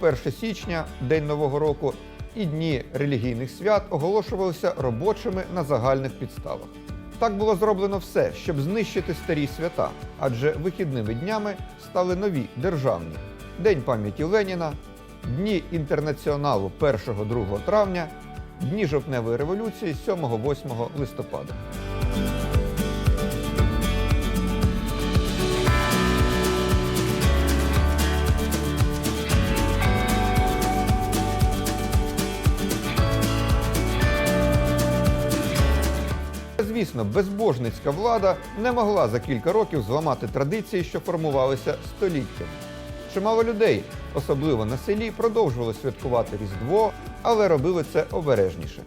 1 січня, День Нового року, і дні релігійних свят оголошувалися робочими на загальних підставах. Так було зроблено все, щоб знищити старі свята, адже вихідними днями стали нові державні День пам'яті Леніна, Дні інтернаціоналу 1-2 травня, Дні жовтневої революції 7-8 листопада. Звісно, безбожницька влада не могла за кілька років зламати традиції, що формувалися століттями. Чимало людей, особливо на селі, продовжували святкувати Різдво, але робили це обережніше.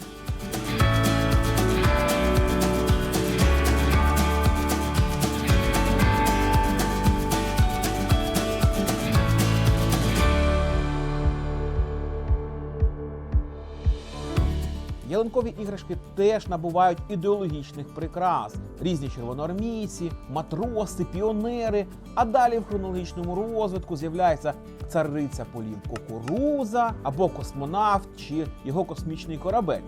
Ялинкові іграшки теж набувають ідеологічних прикрас. Різні червоноармійці, матроси, піонери. А далі в хронологічному розвитку з'являється цариця полів кукуруза або космонавт чи його космічний корабель.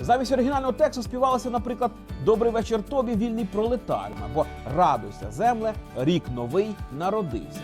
Замість оригінального тексту співалося, наприклад, Добрий вечір тобі, вільний пролетар або Радуйся, земле, рік новий народився.